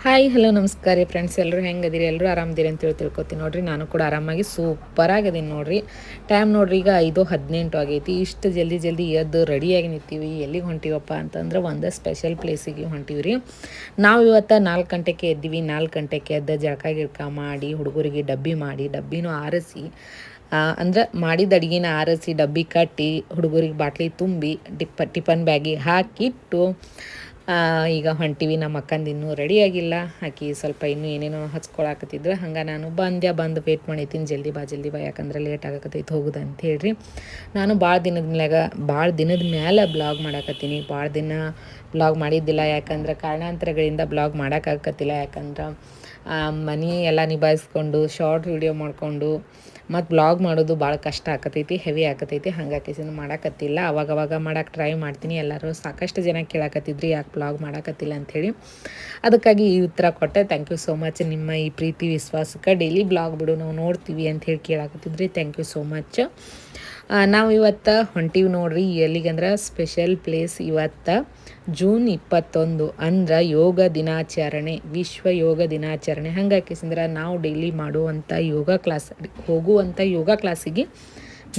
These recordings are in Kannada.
ಹಾಯ್ ಹಲೋ ನಮಸ್ಕಾರ ರೀ ಫ್ರೆಂಡ್ಸ್ ಎಲ್ಲರೂ ಹೆಂಗದಿರಿ? ಎಲ್ಲರೂ ಆರಾಮದಿರಿ ಅಂತೇಳಿ ತಿಳ್ಕೊತೀನಿ ನೋಡ್ರಿ. ನಾನು ಕೂಡ ಆರಾಮಾಗಿ ಸೂಪರ್ ಆಗಿದ್ದೀನಿ ನೋಡ್ರಿ. ಟೈಮ್ ನೋಡ್ರಿ ಈಗ ಐದು ಹದಿನೆಂಟು ಆಗೈತಿ. ಇಷ್ಟು ಜಲ್ದಿ ಜಲ್ದಿ ಎದ್ದು ರೆಡಿಯಾಗಿ ನಿಂತೀವಿ. ಎಲ್ಲಿಗೆ ಹೊಂಟಿವಪ್ಪ ಅಂತಂದ್ರೆ ಒಂದು ಸ್ಪೆಷಲ್ ಪ್ಲೇಸಿಗೆ ಹೊಂಟೀವಿ ರೀ ನಾವು ಇವತ್ತು ನಾಲ್ಕು ಗಂಟೆಗೆ ಎದ್ದೀವಿ. ನಾಲ್ಕು ಗಂಟೆಗೆ ಎದ್ದು ಜಳಕ ಗಿಳಕ ಮಾಡಿ, ಹುಡುಗರಿಗೆ ಡಬ್ಬಿ ಮಾಡಿ, ಡಬ್ಬಿನೂ ಆರಿಸಿ ಅಂದ್ರೆ ಮಾಡಿದ ಅಡುಗೆನ ಆರಿಸಿ, ಡಬ್ಬಿ ಕಟ್ಟಿ, ಹುಡುಗರಿಗೆ ಬಾಟ್ಲಿ ತುಂಬಿ ಟಿಪ್ಪ ಟಿಫನ್ ಬ್ಯಾಗಿಗೆ ಹಾಕಿಟ್ಟು ಈಗ ಹೊಂಟಿವಿ, ನಮ್ಮ ಅಕ್ಕಂದು ಇನ್ನೂ ರೆಡಿ ಆಗಿಲ್ಲ. ಆಕಿ ಸ್ವಲ್ಪ ಇನ್ನೂ ಏನೇನೋ ಹಚ್ಕೊಳಕತ್ತಿದ್ರು. ಹಂಗೆ ನಾನು ಬಂದ್ಯ, ಬಂದು ವೇಟ್ ಮಾಡೈತೀನಿ, ಜಲ್ದಿ ಬಾ ಜಲ್ದಿ ಬಾ, ಯಾಕಂದ್ರೆ ಲೇಟ್ ಆಗಕತ್ತೈತೆ, ಹೋಗುದು ಅಂತ ಹೇಳ್ರಿ. ನಾನು ಭಾಳ ದಿನದ ಮ್ಯಾಗ ಭಾಳ ದಿನದ ಮ್ಯಾಲೆ ಬ್ಲಾಗ್ ಮಾಡಾಕತ್ತೀನಿ. ಭಾಳ ದಿನ ಬ್ಲಾಗ್ ಮಾಡಿದ್ದಿಲ್ಲ, ಯಾಕಂದ್ರೆ ಕಾರಣಾಂತರಗಳಿಂದ ಬ್ಲಾಗ್ ಮಾಡೋಕ್ಕಾಗತ್ತಿಲ್ಲ ಯಾಕಂದ್ರೆ ಮನೆ ಎಲ್ಲ ನಿಭಾಯಿಸ್ಕೊಂಡು ಶಾರ್ಟ್ ವಿಡಿಯೋ ಮಾಡಿಕೊಂಡು ಮತ್ತು ಬ್ಲಾಗ್ ಮಾಡೋದು ಭಾಳ ಕಷ್ಟ ಆಕತೈತಿ ಹೆವಿ ಆಕತೈತಿ ಹಂಗಾಗಿ ಮಾಡಾಕತ್ತಿಲ್ಲ. ಅವಾಗವಾಗ ಮಾಡಕ್ಕೆ ಟ್ರೈ ಮಾಡ್ತೀನಿ. ಎಲ್ಲರೂ ಸಾಕಷ್ಟು ಜನ ಕೇಳಾಕತ್ತಿದ್ರಿ, ಯಾಕೆ ಬ್ಲಾಗ್ ಮಾಡಾಕತ್ತಿಲ್ಲ ಅಂಥೇಳಿ ಅದಕ್ಕಾಗಿ ಈ ಉತ್ತರ ಕೊಟ್ಟೆ. ಥ್ಯಾಂಕ್ ಯು ಸೋ ಮಚ್ ನಿಮ್ಮ ಈ ಪ್ರೀತಿ, ವಿಶ್ವಾಸಕ್ಕೆ ಡೈಲಿ ಬ್ಲಾಗ್ ಬಿಡು, ನಾವು ನೋಡ್ತೀವಿ ಅಂತ ಹೇಳಿ ಕೇಳಾಕತ್ತಿದ್ರಿ. ಥ್ಯಾಂಕ್ ಯು ಸೋ ಮಚ್ ನಾವು ಇವತ್ತು ಹೊಂಟೀವಿ ನೋಡ್ರಿ ಎಲ್ಲಿಗಂದ್ರೆ ಸ್ಪೆಷಲ್ ಪ್ಲೇಸ್ ಇವತ್ತು ಜೂನ್ ಇಪ್ಪತ್ತೊಂದು ಅಂದ್ರೆ ಯೋಗ ದಿನಾಚರಣೆ, ವಿಶ್ವ ಯೋಗ ದಿನಾಚರಣೆ. ಹಂಗಾಕಿಸಂದ್ರೆ ನಾವು ಡೈಲಿ ಮಾಡುವಂಥ ಯೋಗ ಕ್ಲಾಸ್ ಹೋಗುವಂಥ ಯೋಗ ಕ್ಲಾಸಿಗೆ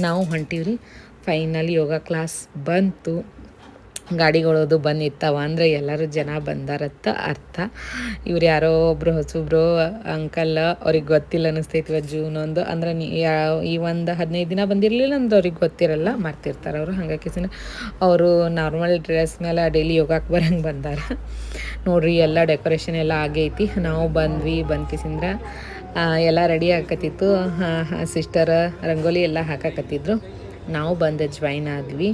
ನಾವು ಹೊಂಟೀವ್ರಿ. ಫೈನಲ್ ಯೋಗ ಕ್ಲಾಸ್ ಬಂತು. ಗಾಡಿಗಳದು ಬಂದು ಅಂದರೆ ಎಲ್ಲರೂ ಜನ ಬಂದಾರತ್ತ ಅರ್ಥ. ಇವ್ರು ಯಾರೋ ಒಬ್ಬರು ಹೊಸಬ್ರು, ಅಂಕಲ್ ಅವ್ರಿಗೆ ಗೊತ್ತಿಲ್ಲ ಅನ್ನಿಸ್ತೈತಿ ಇವತ್ತು ಜೂನ್ ಒಂದು. ಅಂದ್ರೆ ಈ ಒಂದು ಹದಿನೈದು ದಿನ ಬಂದಿರಲಿಲ್ಲ ಅಂದ್ರೆ ಅವ್ರಿಗೆ ಗೊತ್ತಿರಲ್ಲ ಮಾಡ್ತಿರ್ತಾರೆ ಅವರು. ಹಂಗಾಗಿ ಅವರು ನಾರ್ಮಲ್ ಡ್ರೆಸ್ ಮೇಲೆ ಡೈಲಿ ಯೋಗಕ್ಕೆ ಬರಂಗೆ ಬಂದಾರ. ನೋಡ್ರಿ ಎಲ್ಲ ಡೆಕೋರೇಷನ್ ಎಲ್ಲ ಆಗೈತಿ. ನಾವು ಬಂದ್ವಿ ಬಂದ್ಕಿಸಿಂದ್ರೆ ಎಲ್ಲ ರೆಡಿ ಆಕತಿತ್ತು. ಸಿಸ್ಟರ್ ರಂಗೋಲಿ ಎಲ್ಲ ಹಾಕಾಕತ್ತಿದ್ರು. ನಾವು ಬಂದು ಜಾಯ್ನ್ ಆದ್ವಿ.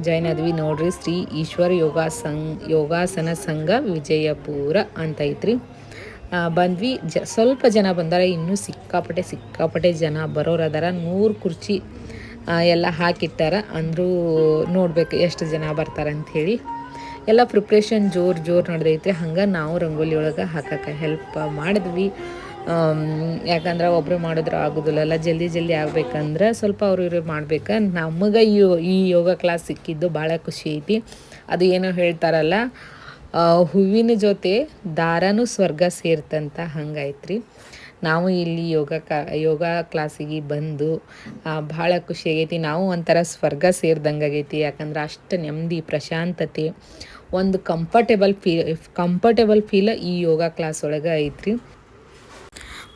ಜಾಯ್ನ್ ಆದ್ವಿ ನೋಡ್ರಿ, ಶ್ರೀ ಈಶ್ವರ ಯೋಗ ಸಂಘ ಯೋಗಾಸನ ಸಂಘ ವಿಜಯಪುರ ಅಂತ ಐತ್ರಿ. ಬಂದ್ವಿ, ಜ, ಸ್ವಲ್ಪ ಜನ ಬಂದಾರೆ, ಇನ್ನೂ ಸಿಕ್ಕಾಪಟ್ಟೆ ಸಿಕ್ಕಾಪಟ್ಟೆ ಜನ ಬರೋರು ಅದಾರ. ನೂರು ಕುರ್ಚಿ ಎಲ್ಲ ಹಾಕಿಟ್ಟಾರ. ಅಂದರೂ ನೋಡ್ಬೇಕು ಎಷ್ಟು ಜನ ಬರ್ತಾರೆ ಅಂಥೇಳಿ ಎಲ್ಲ ಪ್ರಿಪ್ರೇಷನ್ ಜೋರು ಜೋರು ನಡೆದೈತ್ರಿ. ಹಂಗೆ ನಾವು ರಂಗೋಲಿ ಒಳಗೆ ಹಾಕಕ್ಕೆ ಹೆಲ್ಪ್ ಮಾಡಿದ್ವಿ. ಯಾಕಂದ್ರೆ ಒಬ್ಬರು ಮಾಡಿದ್ರೆ ಆಗೋದಿಲ್ಲಲ್ಲ ಜಲ್ದಿ ಜಲ್ದಿ ಆಗ್ಬೇಕಂದ್ರೆ ಸ್ವಲ್ಪ ಅವರು ಇವ್ರು ಮಾಡ್ಬೇಕು. ನಮಗೆ ಈ ಈ ಯೋಗ ಕ್ಲಾಸ್ ಸಿಕ್ಕಿದ್ದು ಭಾಳ ಖುಷಿ ಐತಿ. ಅದು ಏನೋ ಹೇಳ್ತಾರಲ್ಲ ಹೂವಿನ ಜೊತೆ ದಾರನೂ ಸ್ವರ್ಗ ಸೇರ್ತಂತ ಹಂಗಾಯ್ತ್ರಿ. ನಾವು ಇಲ್ಲಿ ಯೋಗ ಕ, ಯೋಗ ಕ್ಲಾಸಿಗೆ ಬಂದು ಭಾಳ ಖುಷಿ ಆಗೈತಿ. ನಾವು ಒಂಥರ ಸ್ವರ್ಗ ಸೇರ್ದಂಗೆ ಆಗೈತಿ. ಯಾಕಂದ್ರೆ ಅಷ್ಟು ನೆಮ್ಮದಿ, ಪ್ರಶಾಂತತೆ, ಒಂದು ಕಂಫರ್ಟೇಬಲ್ ಫೀ ಕಂಫರ್ಟೇಬಲ್ ಫೀಲ್ ಈ ಯೋಗ ಕ್ಲಾಸ್ ಒಳಗೆ ಐತ್ರಿ.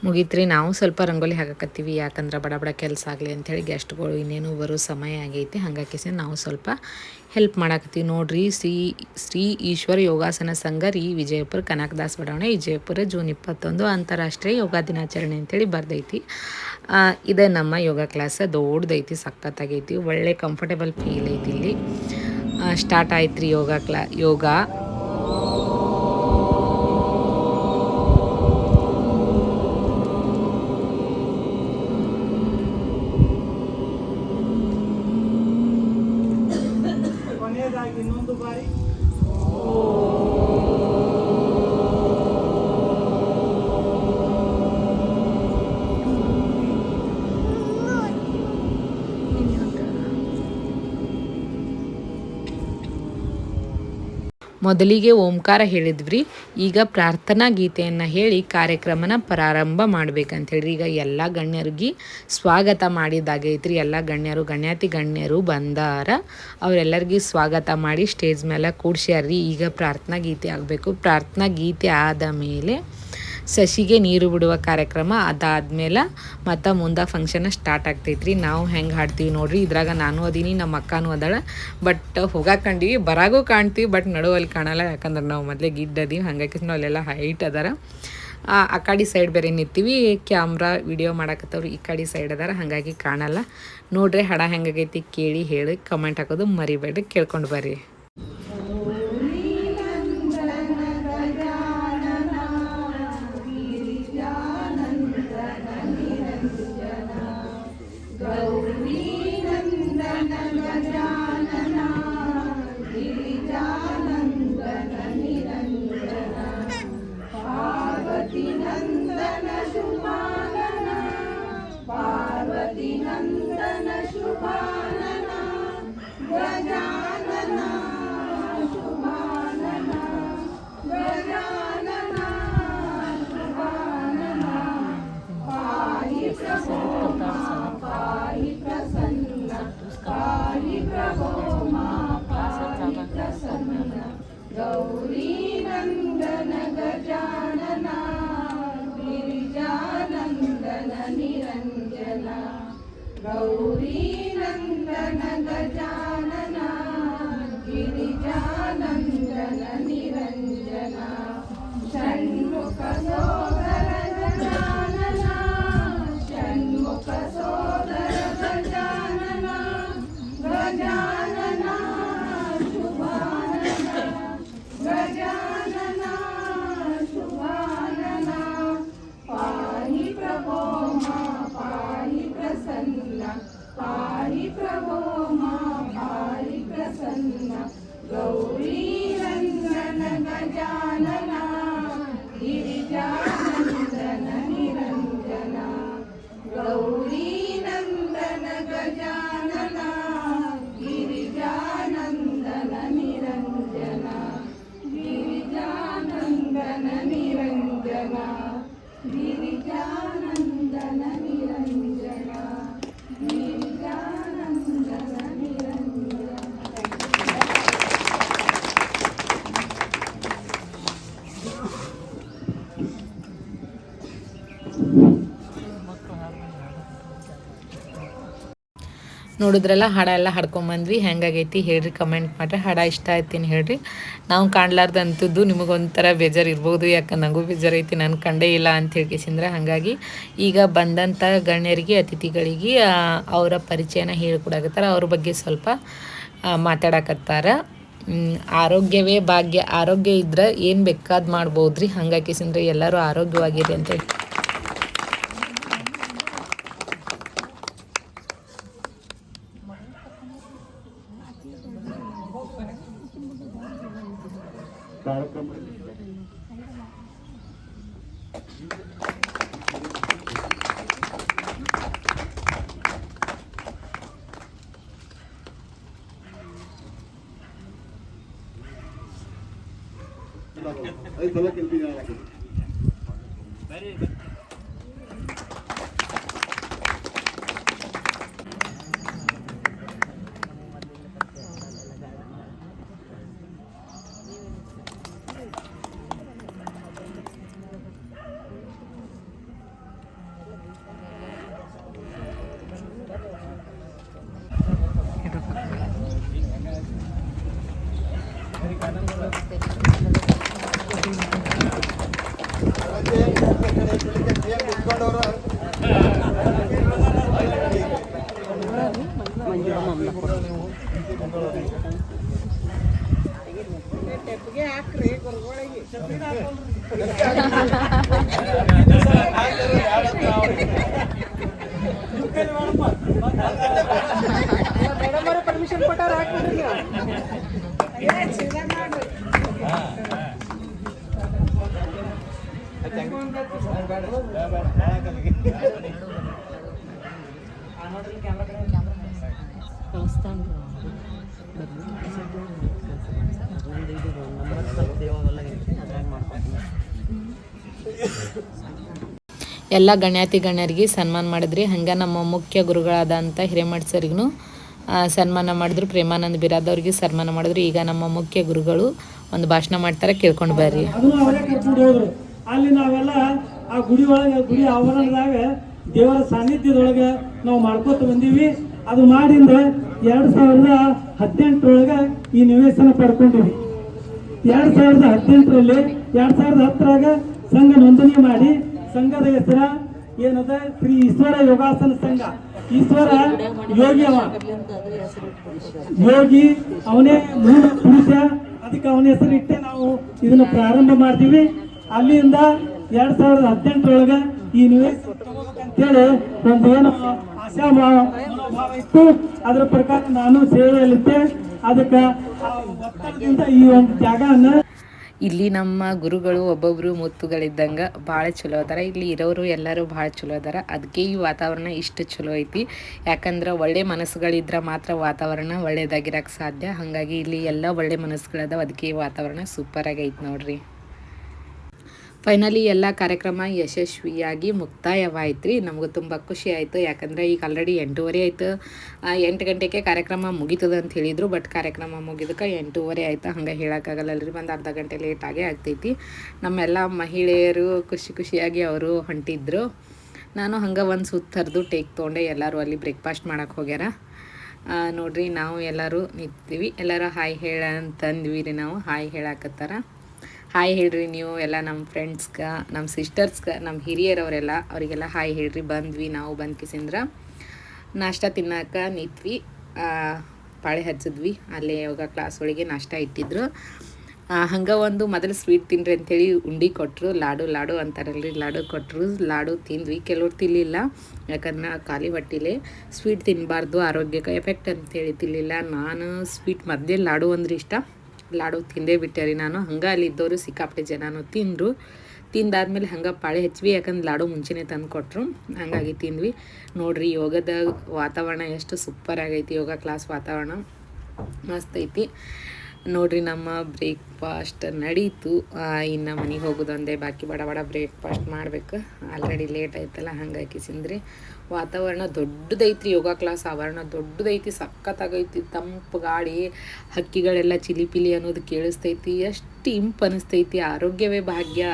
ಮುಗೀತ್ರಿ, ನಾವು ಸ್ವಲ್ಪ ರಂಗೋಲಿ ಹಾಕಕತ್ತೀವಿ, ಯಾಕಂದ್ರೆ ಬಡ ಬಡ ಕೆಲಸ ಆಗಲಿ ಅಂಥೇಳಿ ಗೆಸ್ಟ್ಗಳು ಇನ್ನೇನು ಬರೋ ಸಮಯ ಆಗೈತಿ ಹಂಗಾಕಿಸಿ ನಾವು ಸ್ವಲ್ಪ ಹೆಲ್ಪ್ ಮಾಡಾಕತ್ತೀವಿ. ನೋಡ್ರಿ, ಶ್ರೀ ಶ್ರೀ ಈಶ್ವರ ಯೋಗಾಸನ ಸಂಘ ರೀ ವಿಜಯಪುರ ಕನಕದಾಸ್ ಬಡಾವಣೆ, ವಿಜಯಪುರ ಜೂನ್ ಇಪ್ಪತ್ತೊಂದು ಅಂತಾರಾಷ್ಟ್ರೀಯ ಯೋಗ ದಿನಾಚರಣೆ ಅಂತೇಳಿ ಬರ್ದೈತಿ. ಇದೇ ನಮ್ಮ ಯೋಗ ಕ್ಲಾಸ್ ದೊಡ್ಡದೈತಿ, ಸಖತ್ತಾಗೈತಿ, ಒಳ್ಳೆ ಕಂಫರ್ಟೇಬಲ್ ಫೀಲ್ ಐತಿ ಇಲ್ಲಿ. ಸ್ಟಾರ್ಟ್ ಆಯ್ತು ರೀ ಯೋಗ ಕ್ಲಾ, ಯೋಗ. ಮೊದಲಿಗೆ ಓಂಕಾರ ಹೇಳಿದ್ವಿ ಈಗ ಪ್ರಾರ್ಥನಾ ಗೀತೆಯನ್ನು ಹೇಳಿ ಕಾರ್ಯಕ್ರಮನ ಪ್ರಾರಂಭ ಮಾಡ್ಬೇಕಂತೇಳಿ ಈಗ ಎಲ್ಲ ಗಣ್ಯರಿಗೆ ಸ್ವಾಗತ ಮಾಡಿದಾಗೈತ್ರಿ. ಎಲ್ಲ ಗಣ್ಯರು, ಗಣ್ಯಾತಿ ಗಣ್ಯರು ಬಂದಾರ. ಅವರೆಲ್ಲರಿಗೂ ಸ್ವಾಗತ ಮಾಡಿ ಸ್ಟೇಜ್ ಮೇಲೆ ಕೂಡ್ಸ್ಯಾರ್ರಿ. ಈಗ ಪ್ರಾರ್ಥನಾ ಗೀತೆ ಆಗಬೇಕು. ಪ್ರಾರ್ಥನಾ ಗೀತೆ ಆದ ಮೇಲೆ ಸಸಿಗೆ ನೀರು ಬಿಡುವ ಕಾರ್ಯಕ್ರಮ ಅದಾದ್ಮೇಲೆ ಮತ್ತು ಮುಂದೆ ಫಂಕ್ಷನ್ ಸ್ಟಾರ್ಟ್ ಆಗ್ತೈತ್ರಿ. ನಾವು ಹೆಂಗೆ ಹಾಡ್ತೀವಿ ನೋಡ್ರಿ. ಇದ್ರಾಗ ನಾನು ಅದೀನಿ, ನಮ್ಮ ಅಕ್ಕನೂ ಅದಾಳ. ಬಟ್ ಹೋಗಾಕ ಕಂಡೀವಿ, ಬರಾಗೂ ಕಾಣ್ತೀವಿ ಬಟ್ ನಡುವಲ್ಲಿ ಕಾಣಲ್ಲ. ಯಾಕಂದ್ರೆ ನಾವು ಮೊದಲೇ ಗಿಡ್ಡದೀವಿ ಹಂಗಾಗಿ ನಾವು ಅಲ್ಲೆಲ್ಲ ಹೈಟ್ ಅದಾರ. ಆ ಕಡೆ ಸೈಡ್ ಬೇರೆ ನಿಂತೀವಿ. ಕ್ಯಾಮ್ರಾ ವಿಡಿಯೋ ಮಾಡಾಕತ್ತವ್ರು ಈ ಕಡೆ ಸೈಡ್ ಅದಾರ. ಹಾಗಾಗಿ ಕಾಣಲ್ಲ. ನೋಡ್ರಿ ಹಡ ಹೆಂಗಾಗೈತಿ ಕೇಳಿ ಹೇಳಿ ಕಮೆಂಟ್ ಹಾಕೋದು ಮರಿಬೇಡ್ರಿ. ಕೇಳ್ಕೊಂಡು ಬರ್ರಿ. ो मा गजानना गिरिजानन्दन निरञ्जना गौरीनन्दन गजानना गिरिजानन्दन निरञ्जना నిద్రానందన నిరంజన నిద్రా ನೋಡಿದ್ರಲ್ಲ, ಹಾಡ ಎಲ್ಲ ಹಾಡ್ಕೊಂಬಂದ್ವಿ. ಹೆಂಗಾಗೈತಿ ಹೇಳ್ರಿ ಕಮೆಂಟ್ ಮಾಡ್ರಿ. ಹಾಡ ಇಷ್ಟ ಆಯ್ತೀನಿ ಹೇಳ್ರಿ. ನಾವು ಕಾಣ್ಲಾರ್ದು ಅಂಥದ್ದು ನಿಮಗೊಂಥರ ಬೇಜಾರು ಇರ್ಬೋದು ಯಾಕೆ ನನಗೂ ಬೇಜಾರೈತಿ ನನ್ನ ಕಂಡೇ ಇಲ್ಲ ಅಂತ ಹೇಳ್ಕೇಸಿಂದ್ರೆ ಹಾಗಾಗಿ ಈಗ ಬಂದಂಥ ಗಣ್ಯರಿಗೆ, ಅತಿಥಿಗಳಿಗೆ ಅವರ ಪರಿಚಯನ ಹೇಳ್ಕೊಡಕತ್ತಾರ. ಅವ್ರ ಬಗ್ಗೆ ಸ್ವಲ್ಪ ಮಾತಾಡಕತ್ತಾರ. ಆರೋಗ್ಯವೇ ಭಾಗ್ಯ. ಆರೋಗ್ಯ ಇದ್ರೆ ಏನು ಬೇಕಾದ್ ಮಾಡ್ಬೋದ್ರಿ. ಹಂಗಾಕಿಸಿಂದ್ರೆ ಎಲ್ಲರೂ ಆರೋಗ್ಯವಾಗಿದೆ ಆರೋಗ್ಯವಾಗಿರಿ Ahí está lo que. Permission ಕೊಟ್ಟಾರ ಹಾಕ್ಬಿಡ್ರಿ ಎಲ್ಲ ಗಣ್ಯಾತಿ ಗಣ್ಯರಿಗೆ ಸನ್ಮಾನ ಮಾಡಿದ್ರಿ. ಹಂಗೆ ನಮ್ಮ ಮುಖ್ಯ ಗುರುಗಳಾದಂಥ ಹಿರೇಮಠ ಸರ್ಗೂ ಸನ್ಮಾನ ಮಾಡಿದ್ರು. ಪ್ರೇಮಾನಂದ ಬಿರಾದವ್ರಿಗೆ ಸನ್ಮಾನ ಮಾಡಿದ್ರು. ಈಗ ನಮ್ಮ ಮುಖ್ಯ ಗುರುಗಳು ಒಂದು ಭಾಷಣ ಮಾಡ್ತಾರೆ, ಕೇಳ್ಕೊಂಡು ಬರ್ರಿ. ಅಲ್ಲಿ ನಾವೆಲ್ಲ ಆ ಗುಡಿ ಒಳಗೆ, ಗುಡಿ ಆವರಣದಾಗ ದೇವರ ಸಾನ್ನಿಧ್ಯದೊಳಗೆ ನಾವು ಮಾಡ್ಕೋತ ಬಂದೀವಿ. ಅದು ಮಾಡಿಂದ ಎರಡು ಸಾವಿರದ ಹದಿನೆಂಟರೊಳಗೆ ಈ ನಿವೇಶನ ಪಡ್ಕೊಂಡಿವಿ. ಎರಡು ಸಾವಿರದ ಹದಿನೆಂಟರಲ್ಲಿ, ಎರಡು ಸಾವಿರದ ಹತ್ತರಾಗ ಸಂಘ ನೋಂದಣಿ ಮಾಡಿ. ಸಂಘದ ಹೆಸರ ಏನದ? ಶ್ರೀ ಈಶ್ವರ ಯೋಗಾಸನ ಸಂಘ. ಈಶ್ವರ ಯೋಗಿ ಅವ. ಯೋಗಿ, ಅವನೇ ಮೂಲ ಪುರುಷ. ಅದಕ್ಕೆ ಅವನ ಹೆಸರು ಇಟ್ಟೆ ನಾವು ಇದನ್ನು ಪ್ರಾರಂಭ ಮಾಡ್ತೀವಿ. ಅಲ್ಲಿಂದ ಎರಡ್ ಸಾವಿರದ ಹದಿನೆಂಟರೊಳಗ ಈ ನಿವೇಶನ ತಗೋಬೇಕಂತೇಳಿ ಒಂದು ಏನು ಆಶಾ ಭಾವ ಇತ್ತು. ಅದರ ಪ್ರಕಾರ ನಾನು ಸೇವೆಯಲ್ಲಿದ್ದೆ. ಅದಕ್ಕೆ ಒತ್ತಡದಿಂದ ಈ ಒಂದು ಜಾಗವನ್ನ ಇಲ್ಲಿ ನಮ್ಮ ಗುರುಗಳು, ಒಬ್ಬೊಬ್ರು ಮುತ್ತುಗಳಿದ್ದಂಗೆ ಭಾಳ ಚಲೋ ಅದಾರ. ಇಲ್ಲಿ ಇರೋರು ಎಲ್ಲರೂ ಭಾಳ ಚಲೋ ಅದಾರ. ಅದಕ್ಕೆ ಈ ವಾತಾವರಣ ಇಷ್ಟು ಚಲೋ ಐತಿ. ಯಾಕಂದ್ರೆ ಒಳ್ಳೆ ಮನಸ್ಸುಗಳಿದ್ರೆ ಮಾತ್ರ ವಾತಾವರಣ ಒಳ್ಳೇದಾಗಿರಕ್ಕೆ ಸಾಧ್ಯ. ಹಾಗಾಗಿ ಇಲ್ಲಿ ಎಲ್ಲ ಒಳ್ಳೆ ಮನಸ್ಸುಗಳದಾವ. ಅದಕ್ಕೆ ಈ ವಾತಾವರಣ ಸೂಪರಾಗಿ ಐತಿ ನೋಡ್ರಿ. ಫೈನಲಿ ಎಲ್ಲ ಕಾರ್ಯಕ್ರಮ ಯಶಸ್ವಿಯಾಗಿ ಮುಕ್ತಾಯವಾಯ್ತು ರೀ ನಮಗೂ ತುಂಬ ಖುಷಿ ಆಯಿತು. ಯಾಕಂದರೆ ಈಗ ಆಲ್ರೆಡಿ ಎಂಟೂವರೆ ಆಯಿತು. ಎಂಟು ಗಂಟೆಗೆ ಕಾರ್ಯಕ್ರಮ ಮುಗೀತದ ಅಂತ ಹೇಳಿದರು ಬಟ್ ಕಾರ್ಯಕ್ರಮ ಮುಗಿದಕ್ಕೆ ಎಂಟೂವರೆ ಆಯಿತು. ಹಂಗೆ ಹೇಳೋಕ್ಕಾಗಲ್ಲ ರೀ ಒಂದು ಅರ್ಧ ಗಂಟೆ ಲೇಟಾಗೇ ಆಗ್ತೈತಿ. ನಮ್ಮೆಲ್ಲ ಮಹಿಳೆಯರು ಖುಷಿ ಖುಷಿಯಾಗಿ ಅವರು ಹೊಂಟಿದ್ರು. ನಾನು ಹಂಗೆ ಒಂದು ಸುತ್ತರಿದು ಟೇಕ್ ತೊಗೊಂಡೆ. ಎಲ್ಲರೂ ಅಲ್ಲಿ ಬ್ರೇಕ್ಫಾಸ್ಟ್ ಮಾಡೋಕ್ಕೆ ಹೋಗ್ಯಾರ. ನೋಡ್ರಿ ನಾವು ಎಲ್ಲರೂ ನಿಂತೀವಿ ಎಲ್ಲರೂ ಹಾಯ್ ಹೇಳ ಅಂತಂದ್ವಿ ರೀ ನಾವು. ಹಾಯ್ ಹೇಳಾಕತ್ತಾರ. ಹಾಯ್ ಹೇಳ್ರಿ ನೀವು ಎಲ್ಲ ನಮ್ಮ ಫ್ರೆಂಡ್ಸ್ಗ ನಮ್ಮ ಸಿಸ್ಟರ್ಸ್ಗ ನಮ್ಮ ಹಿರಿಯರವರೆಲ್ಲ, ಅವರಿಗೆಲ್ಲ ಹಾಯ್ ಹೇಳ್ರಿ. ಬಂದ್ವಿ ನಾವು ಬಂದ್ ಕಿಸಿಂದ್ರ. ನಾಷ್ಟ ತಿನ್ನಕ ನಿಂತ್ವಿ. ಪಾಳೆ ಹಚ್ಚಿದ್ವಿ. ಅಲ್ಲೇ ಯೋಗ ಕ್ಲಾಸ್ ಒಳಗೆ ನಾಷ್ಟ ಇಟ್ಟಿದ್ರು. ಹಂಗೆ ಒಂದು ಮೊದಲು ಸ್ವೀಟ್ ತಿನ್ರಿ ಅಂಥೇಳಿ ಉಂಡಿ ಕೊಟ್ಟರು ಲಾಡು ಲಾಡು ಅಂತಾರಲ್ರಿ. ಲಾಡು ಕೊಟ್ಟರು ಲಾಡು ತಿಂದ್ವಿ. ಕೆಲವ್ರು ತಿನ್ನಲಿಲ್ಲ ಯಾಕಂದ್ರೆ ಖಾಲಿ ಹೊಟ್ಟಿಲೆ. ಸ್ವೀಟ್ ತಿನ್ನಬಾರ್ದು ಆರೋಗ್ಯಕ್ಕೆ ಎಫೆಕ್ಟ್ ಅಂತೇಳಿ ತಿನ್ನಲಿಲ್ಲ ನಾನು ಸ್ವೀಟ್ ಮಧ್ಯೆ ಲಾಡು ಅಂದ್ರೆ ಇಷ್ಟ. ಲಾಡು ತಿಂದೇ ಬಿಟ್ಟೆ ರೀ ನಾನು. ಹಂಗೆ ಅಲ್ಲಿ ಇದ್ದವರು ಸಿಕ್ಕಾಪಟ್ಟೆ ಜನನು ತಿಂದರು. ತಿಂದಾದ್ಮೇಲೆ ಹಂಗೆ ಪಾಳೆ ಹಚ್ವಿ ಯಾಕಂದ್ರೆ ಲಾಡು ಮುಂಚೆನೇ ತಂದು ಕೊಟ್ಟರು ಹಂಗಾಗಿ ತಿಂದ್ವಿ. ನೋಡ್ರಿ ಯೋಗದ ವಾತಾವರಣ ಎಷ್ಟು ಸೂಪರ್ ಆಗೈತಿ. ಯೋಗ ಕ್ಲಾಸ್ ವಾತಾವರಣ. ಮಸ್ತ್ ಐತಿ. ನೋಡ್ರಿ ನಮ್ಮ ಬ್ರೇಕ್ಫಾಸ್ಟ್ ನಡೀತು. ಇನ್ನು ಮನೆಗೆ ಹೋಗೋದೊಂದೇ ಬಾಕಿ ಬಡ ಬಡ ಬ್ರೇಕ್ಫಾಸ್ಟ್ ಮಾಡಬೇಕು. ಆಲ್ರೆಡಿ ಲೇಟ್ ಆಯ್ತಲ್ಲ ಹಂಗಾಗಿ ಸಿಂದ್ರಿ. ವಾತಾವರಣ ದೊಡ್ಡದೈತ್ರಿ ಯೋಗ ಕ್ಲಾಸ್ ಆವರಣ ದೊಡ್ಡದೈತಿ ಸಖತ್ತಾಗೈತಿ, ತಂಪು, ಗಾಳಿ, ಹಕ್ಕಿಗಳೆಲ್ಲ ಚಿಲಿಪಿಲಿ ಅನ್ನೋದು ಕೇಳಿಸ್ತೈತಿ. ಎಷ್ಟು ಇಂಪ್ ಅನಿಸ್ತೈತಿ, ಆರೋಗ್ಯವೇ ಭಾಗ್ಯ.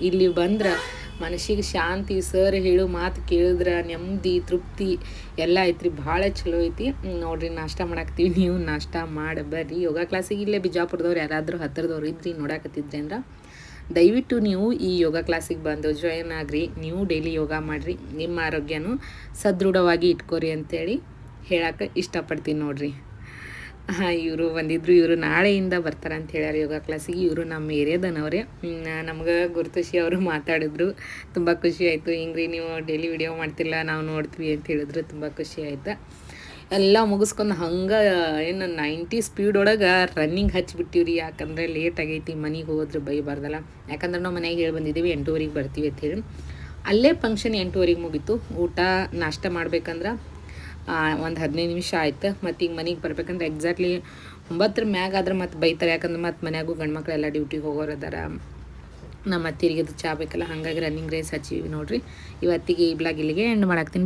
ಇಲ್ಲಿ ಬಂದ್ರೆ ಮನಸ್ಸಿಗೆ ಶಾಂತಿ, ಸರ್ ಹೇಳು ಮಾತು ಕೇಳಿದ್ರೆ, ನೆಮ್ಮದಿ, ತೃಪ್ತಿ ಎಲ್ಲ ಐತ್ರಿ, ಭಾಳ ಚಲೋ ಐತಿ. ನೋಡಿರಿ, ನಾಷ್ಟ ಮಾಡಾಕ್ತೀವಿ ನೀವು, ನಾಷ್ಟ ಮಾಡಿ ಬರ್ರಿ. ಯೋಗ ಕ್ಲಾಸಿಗೆ ಇಲ್ಲೇ ಬಿಜಾಪುರದವ್ರು ಯಾರಾದರೂ ಹತ್ತಿರದವ್ರು ಇದ್ರಿ ನೋಡಾಕತ್ತಿದ್ರಿ ಅಂದ್ರೆ ದಯವಿಟ್ಟು ನೀವು ಈ ಯೋಗ ಕ್ಲಾಸಿಗೆ ಬಂದು ಜಾಯಿನ್ ಆಗ್ರಿ. ನೀವು ಡೈಲಿ ಯೋಗ ಮಾಡಿರಿ. ನಿಮ್ಮ ಆರೋಗ್ಯನೂ ಸದೃಢವಾಗಿ ಇಟ್ಕೋರಿ ಅಂತೇಳಿ ಹೇಳಕ್ಕೆ ಇಷ್ಟಪಡ್ತೀನಿ ನೋಡಿರಿ. ಹಾಂ, ಇವರು ಬಂದಿದ್ರು, ಇವರು ನಾಳೆಯಿಂದ ಬರ್ತಾರೆ ಅಂತ ಹೇಳ್ಯಾರ ಯೋಗ ಕ್ಲಾಸಿಗೆ ಇವರು ನಮ್ಮ ಏರಿಯಾದನವ್ರೆ ನಮ್ಗೆ ಗುರುತುಷಿ ಅವರು ಮಾತಾಡಿದ್ರು. ತುಂಬ ಖುಷಿ ಆಯಿತು. ಹಿಂಗ್ರಿ ನೀವು ಡೈಲಿ ವಿಡಿಯೋ ಮಾಡ್ತಿಲ್ಲ, ನಾವು ನೋಡ್ತೀವಿ ಅಂತ ಹೇಳಿದ್ರು. ತುಂಬ ಖುಷಿ ಆಯ್ತು? ಎಲ್ಲ ಮುಗಿಸ್ಕೊಂಡು ಹಂಗೆ ಏನು ನೈಂಟಿ ಸ್ಪೀಡ್ ಒಳಗೆ ರನ್ನಿಂಗ್ ಹಚ್ಚಿಬಿಟ್ಟಿವ್ರಿ ಯಾಕಂದರೆ ಲೇಟ್ ಆಗೈತಿ, ಮನೆಗೆ ಹೋದ್ರೆ ಬೈಬಾರ್ದಲ್ಲ ಯಾಕಂದ್ರೆ ನಾವು ಮನೆಗೆ ಹೇಳಿ ಬಂದಿದ್ದೀವಿ ಎಂಟೂವರೆಗೆ ಬರ್ತೀವಿ ಅಂತ ಹೇಳಿ. ಅಲ್ಲೇ ಫಂಕ್ಷನ್ ಎಂಟೂವರೆಗೆ ಮುಗೀತು. ಊಟ, ನಾಷ್ಟ ಮಾಡ್ಬೇಕಂದ್ರೆ ಒಂದು ಹದಿನೈದು ನಿಮಿಷ ಆಯ್ತು. ಮತ್ತು ಈಗ ಮನೆಗೆ ಬರ್ಬೇಕಂದ್ರೆ ಎಕ್ಸಾಕ್ಟ್ಲಿ ಒಂಬತ್ತರ ಮ್ಯಾಗ ಆದ್ರೆ ಮತ್ತೆ ಬೈತಾರೆ. ಯಾಕಂದ್ರೆ ಮತ್ತೆ ಗಂಡು ಗಂಡ್ಮಕ್ಳೆಲ್ಲ ಡ್ಯೂಟಿಗೆ ಹೋಗೋರು ಅದಾರ. ನಮ್ಮ ಅತ್ತಿರಿಗೆ ಚಾ ಬೇಕಲ್ಲ, ಹಾಗಾಗಿ ರನ್ನಿಂಗ್ ರೇಸ್ ಹಚ್ಚಿವಿ ನೋಡ್ರಿ. ಇವತ್ತಿಗೆ ಈ ಬ್ಲಾಗ್ ಇಲ್ಲಿಗೆ ಎಂಡ್ ಮಾಡಾಕ್ತೀನಿ.